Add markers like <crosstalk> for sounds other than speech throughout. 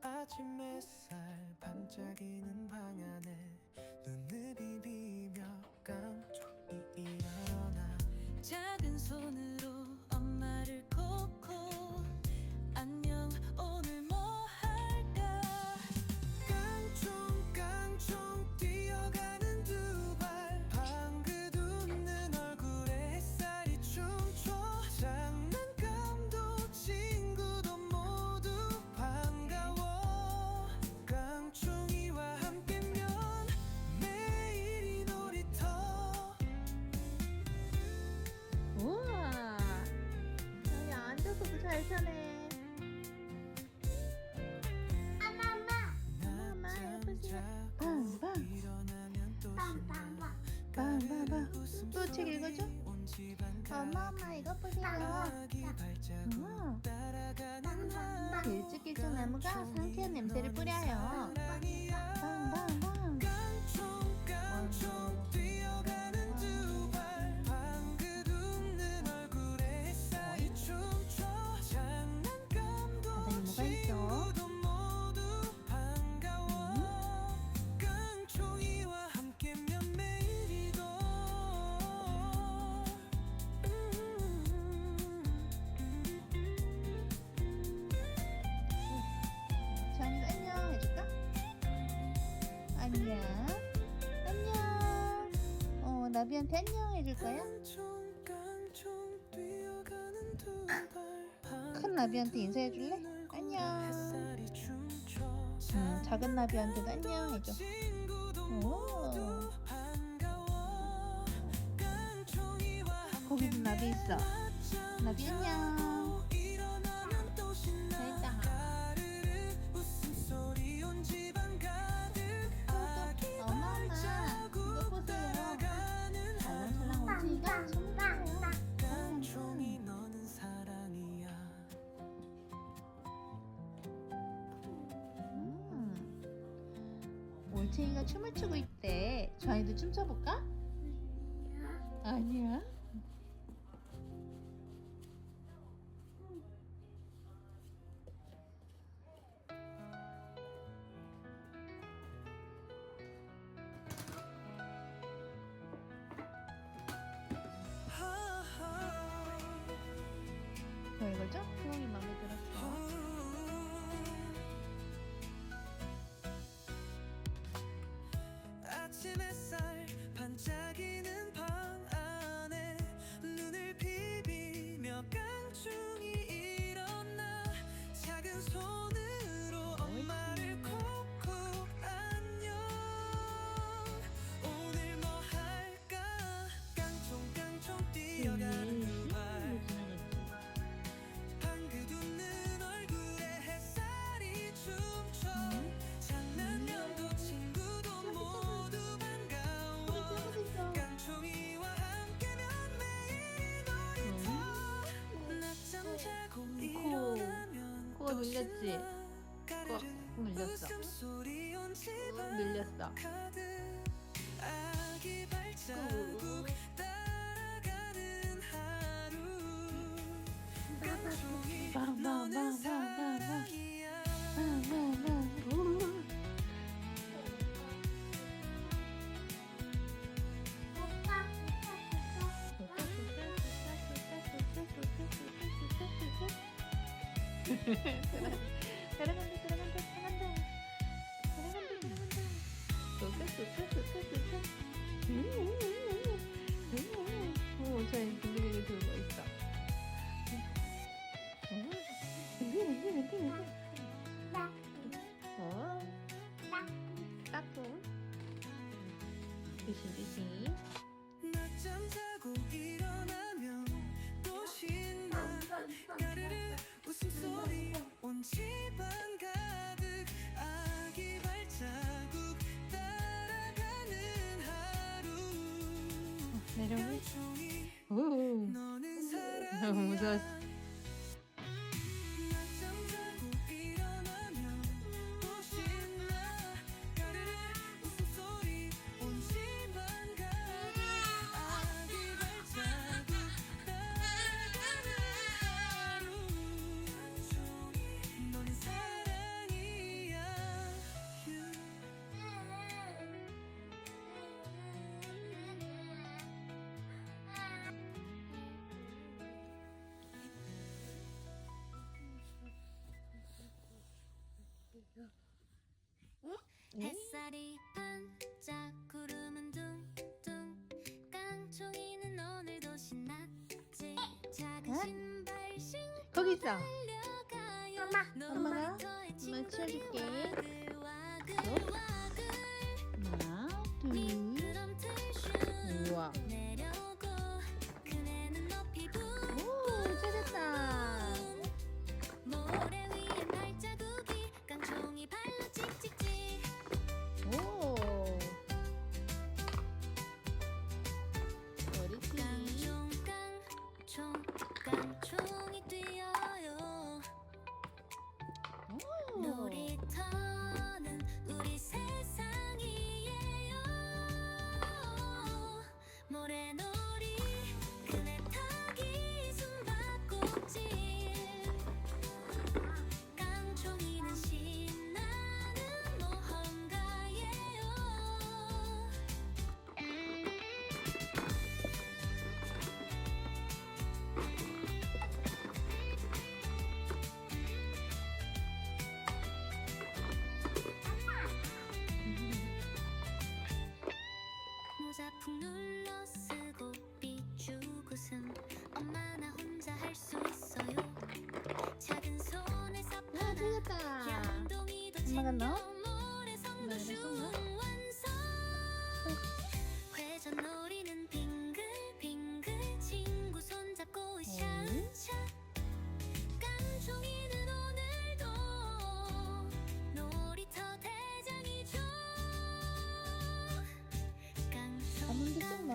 아침 햇살 반짝이는 방 안에 책 읽어줘? 엄마 엄마 이거 보세요. 아, 음. 일찍 일찍 나무가. 상쾌한 냄새를 뿌려요. 음. 나비야. 안녕. 어 나비한테 안녕 해줄 거야? 큰 나비한테 인사해 줄래? 안녕. 음, 작은 나비한테도 안녕 해줘. 거기도 나비 있어. 나비 안녕. 음. 올챙이가 춤을 추고 있대. 저희도 춤춰볼까? 아니야. 아니야? 거인 거죠? 그 상황이 마음에 들었어요. 물렸지? 꽉 눌렸어. 꾹 밀렸어. 꾹. 그 음. 따라가는 하루 사랑한다 사랑한다 사랑한다 사랑한다 사랑한다 소세 소세 소세 소세 오 저희 빙글빙글 돌고 있어 빙글빙글빙글 어 까꿍 조심조심 낮잠 자고 있 내려오. 오. <laughs> 너무 무서웠어. 여기 있어. 엄마. 엄마가 네. 네. 엄마 치워줄게. 하나, 둘.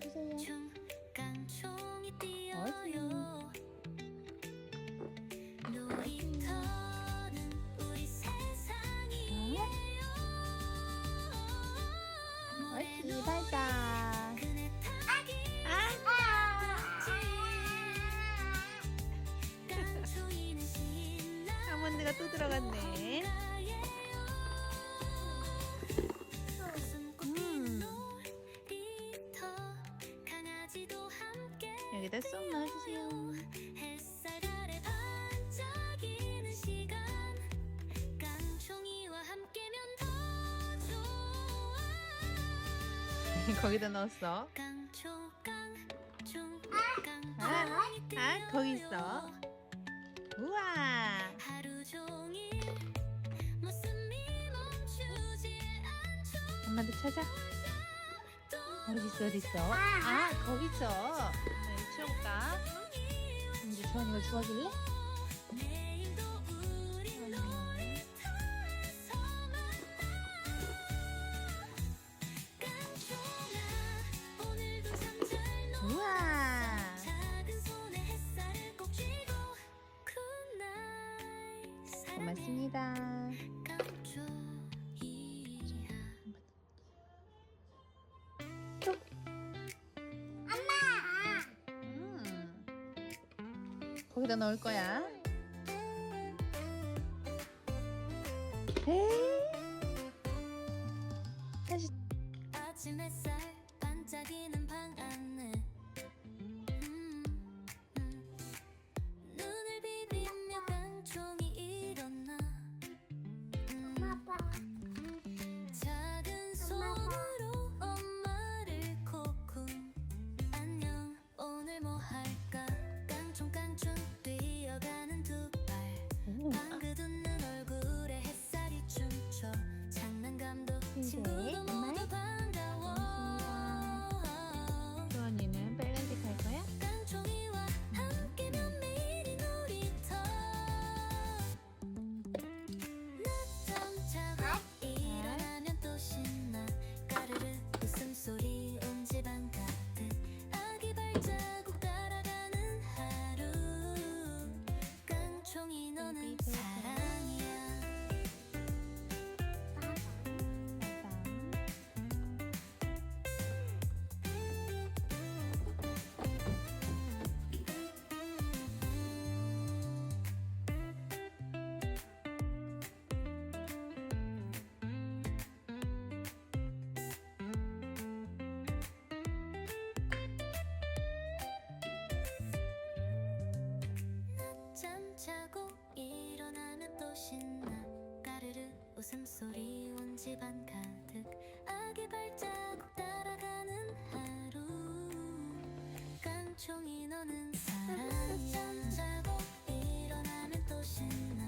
주세요. 아. 또 들어갔네. <laughs> 거기다 넣었어. 아, 아, 아, 거기 있어. 우와. 엄마도 찾아. 어디 있어, 어디 있어? 아, 거기 있어. 네, 치워볼까? 음, 이제 주원이가 주워줄래? 고맙습니다. 엄마! 음. 거기다 넣을 거야. 에이. 다시. 아침 햇살 반짝이는 웃음소리 온 집안 가득 아기 발자국 따라가는 하루. 깡총이 너는 사랑이 잠자고 일어나면 또 신나.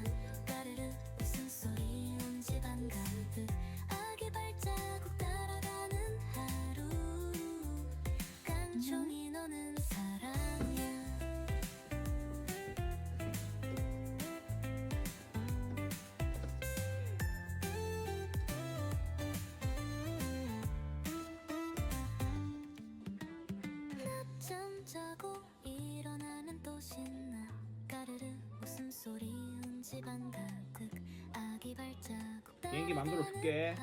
비행기 만들어 줄게.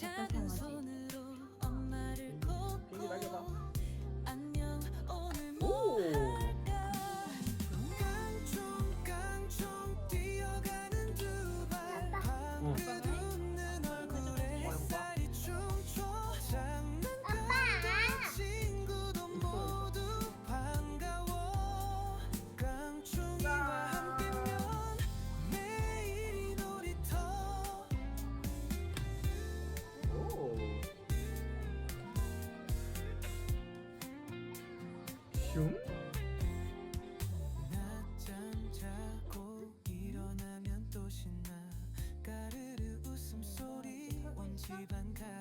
muchas 좀? 아, 집안 가